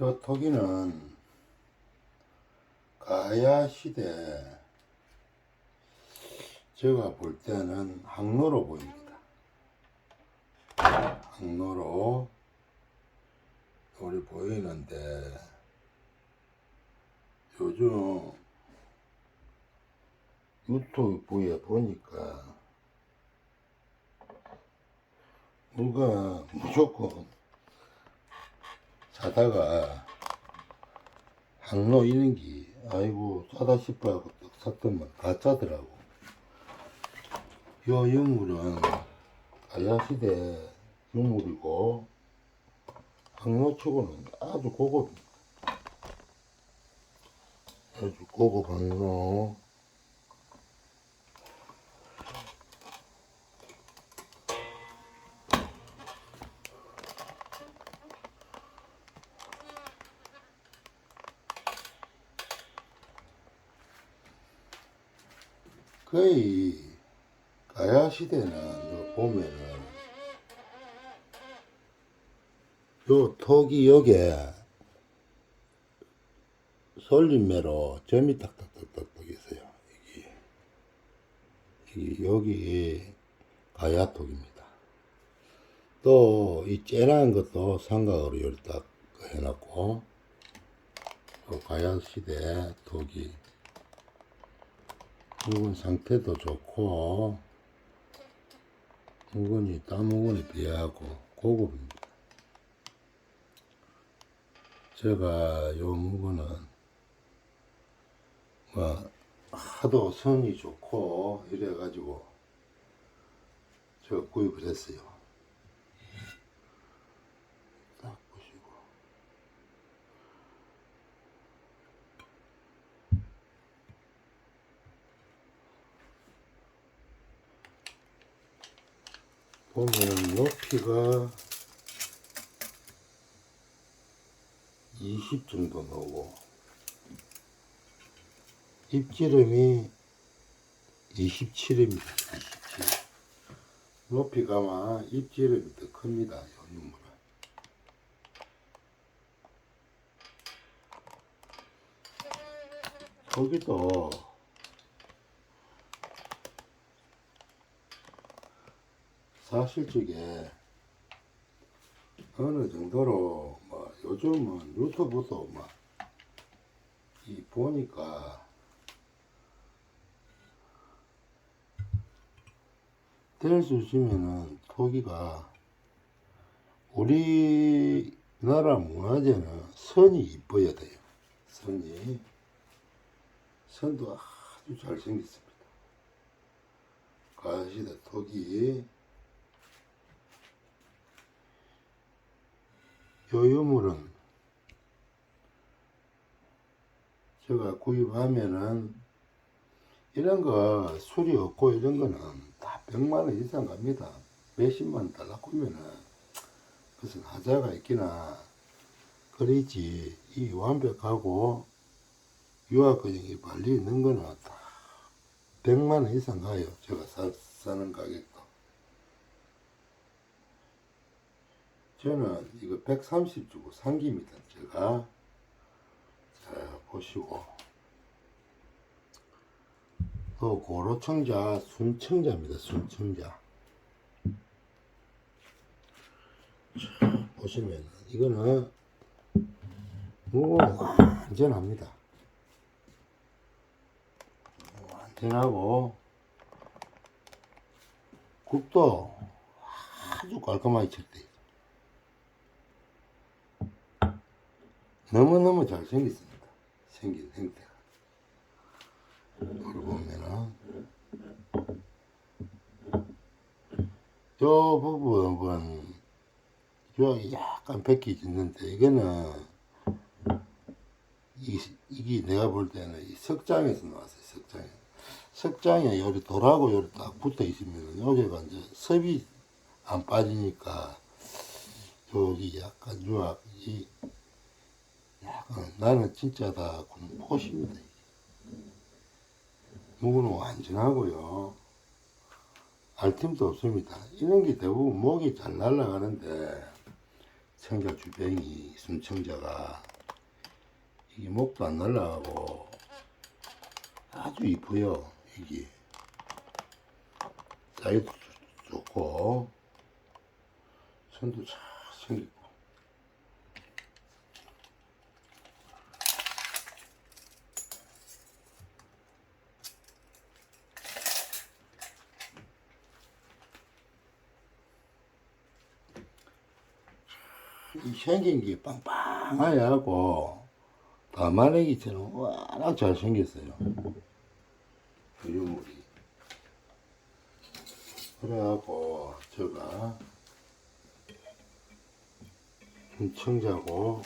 요 토기는 가야 시대 제가 볼 때는 항로로 보입니다. 항로로 우리 보이는데 요즘 유튜브에 보니까 누가 무조건 자다가 항로 이는기 아이고 싸다 싶어 하고 떡 샀더만 가짜더라고. 요 유물은 가야시대 유물이고 항로치고는 아주 고급입니다 아주 고급 항로 거의 가야 시대는 요 보면은 요 톡이 여기에 솔림매로 점이 딱딱딱딱딱 있어요. 이게 여기 가야톡입니다. 또 이 째난 것도 삼각으로 이렇게 딱 해놨고 요 가야 시대 톡이 묵은 상태도 좋고 묵은이 땀 묵은에 비하고 고급입니다. 제가 요 묵은은 뭐 하도 선이 좋고 이래가지고 제가 구입을 했어요. 딱 보시고 보면 높이가 20 정도 나오고 입지름이 27입니다. 27. 높이가 아마 입지름이 더 큽니다. 요 유물은. 거기도 사실 적에 어느 정도로 뭐 요즘은 유튜브도 막이 보니까 뗄수 있으면은 토기가 우리나라 문화재는 선이 이뻐야 돼요. 선이 선도 아주 잘생겼습니다. 가시다 토기 요 유물은 제가 구입하면은 이런 거 술이 없고 이런 거는 다 100만 원 이상 갑니다. 몇십만 원 달라 꾸면은 무슨 하자가 있기나 그러지 이 완벽하고 과정이 발리 있는 거는 다 100만 원 이상 가요. 제가 사, 사는 가격도. 저는 이거 130 주고 산 겁니다. 제가 자 보시고 또 고로청자 순청자입니다. 순청자 자, 보시면 이거는 뭐 완전합니다. 완전하고 국도 아주 깔끔하게 쳤대 너무너무 잘생겼습니다. 생긴 형태가. 이걸 보면은, 요 부분은, 요 약간 벗기 짓는데, 이거는, 이, 이게 내가 볼 때는 이 석장에서 나왔어요, 석장에. 석장에 여기 돌하고 여기 딱 붙어 있으면, 여기가 이제 섭이 안 빠지니까, 여기 약간 유학, 이, 약간 나는 진짜 다 공포심이다. 목은 완전하고요. 알 틈도 없습니다. 이런 게 대부분 목이 잘 날아가는데 청자 주변이 순청자가 이게 목도 안 날라가고 아주 이쁘요 이게 사이도 좋고 선도 잘 생기고 이 생긴 게 빵빵하게 하고. 다마레기처럼 워낙 잘생겼어요. 유물이. 그래갖고 제가 김청자고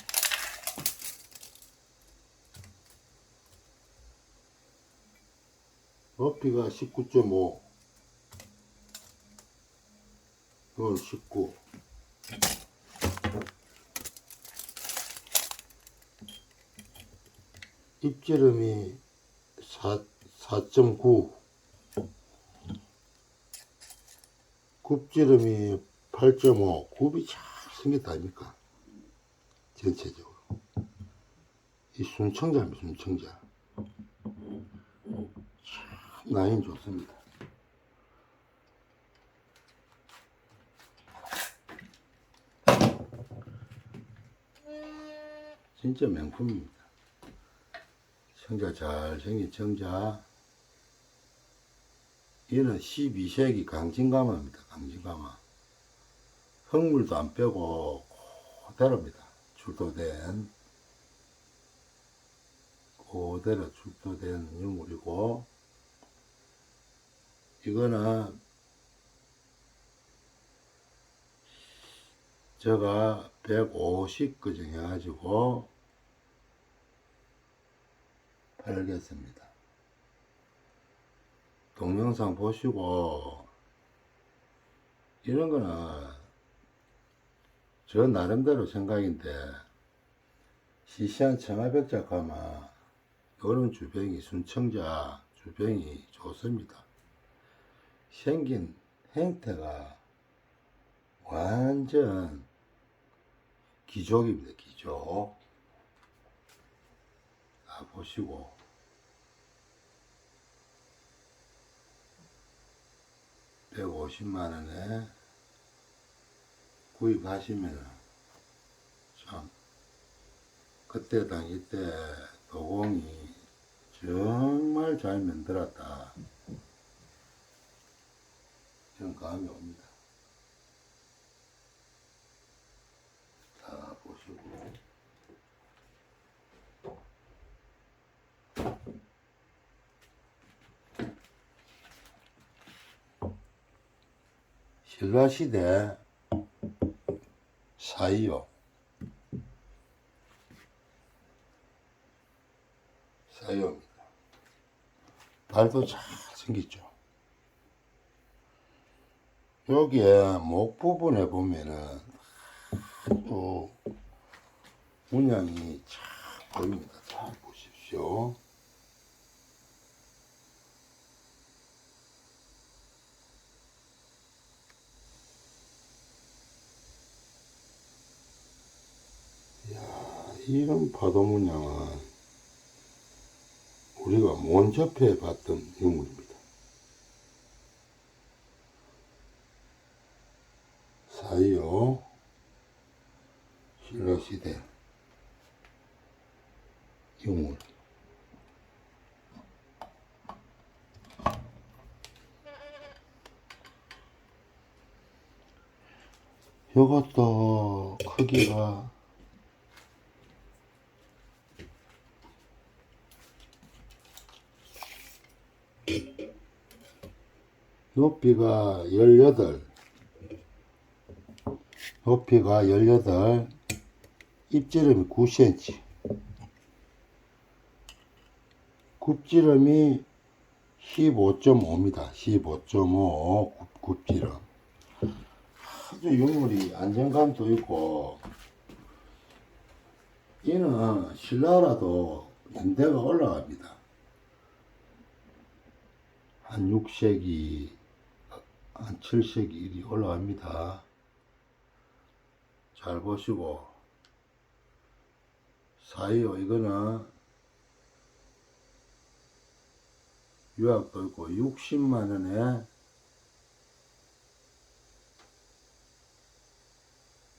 높이가 19.5 이건 19 입지름이 4, 4.9 굽지름이 8.5 굽이 잘 생겼다 아닙니까? 전체적으로. 이 순청자입니다 순청자. 참 라인 좋습니다. 진짜 명품입니다 청자 잘 생긴 청자 얘는 12세기 강진가마입니다 강진가마 흙물도 안 빼고 그대로입니다 출도된. 그대로 출도된 유물이고. 이거는 제가 150 그정 해가지고 팔겠습니다. 동영상 보시고 이런 거는 저 나름대로 생각인데 시시한 청아백작 가마 여름 주병이 순청자 주병이 좋습니다. 생긴 행태가 완전 기족입니다. 기족. 다 보시고 백오십만 원에 구입하시면 참 그때 당시 때 도공이 정말 잘 만들었다. 저는 감이 옵니다. 다 보시고 신라시대 사이요 사이요입니다. 발도 잘 생겼죠. 여기에 목 부분에 보면은 또 문양이 잘 보입니다. 잘 보십시오. 이런 파도 문양은 우리가 못 접해 봤던 유물입니다. 사이요 신라시대 유물 이것도 크기가 높이가 18 높이가 18 입지름이 9cm 굽지름이 15.5입니다. 15.5 굽, 굽지름. 아주 유물이 안정감도 있고 얘는 신라라도 연대가 올라갑니다. 한 6세기, 한 7세기 일이 올라갑니다. 잘 보시고 사이요 이거는 유학도 있고 60만 원에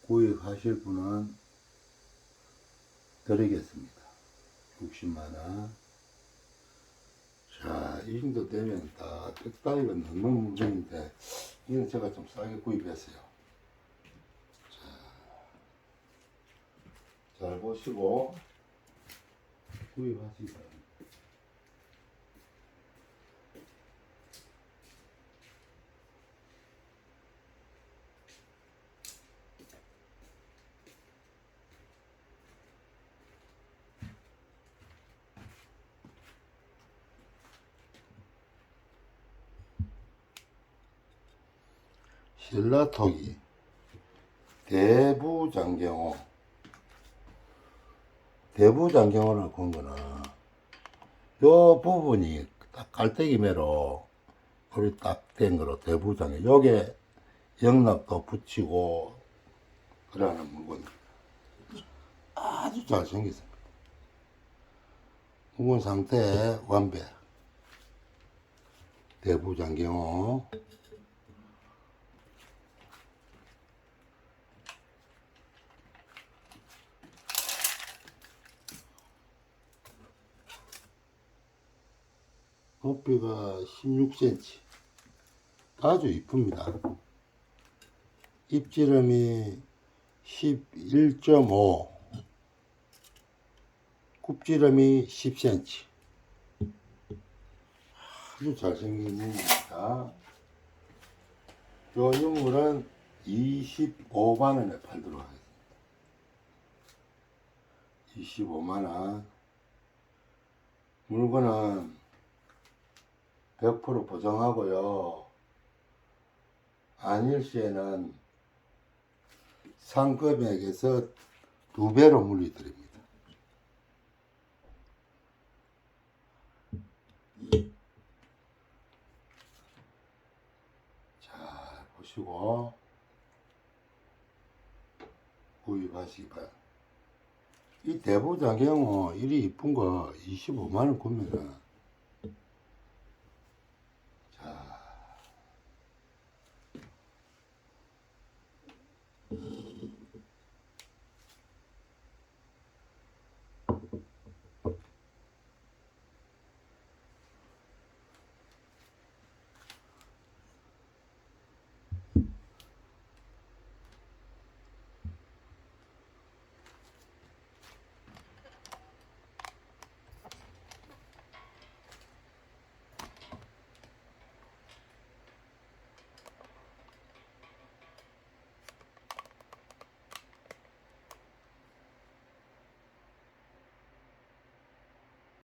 구입하실 분은 드리겠습니다. 60만 원. 자, 이 정도 되면 다 백다이가 넘는 물건인데 이건 제가 좀 싸게 구입했어요. 자, 잘 보시고 구입하시기 바 신라토기 대부장경호. 대부장경호라고 한 거는 요 부분이 딱 깔때기 매로 우리 딱된 거로 대부장경 요게 영락도 붙이고 그러는 물건 아주 잘생겼습니다. 묵은 상태 완벽 대부장경호 높이가 16cm. 아주 이쁩니다. 입지름이 11.5. 굽지름이 10cm. 아주 잘생긴 인물입니다. 요 인물은 25만원에 팔도록 하겠습니다. 25만원. 물건은 100% 보정하고요. 안일 시에는 상금액에서 두 배로 물리 드립니다. 자, 보시고 구입하시기 바랍니다. 이 대부작용은 이리 이쁜 거 25만원 구매는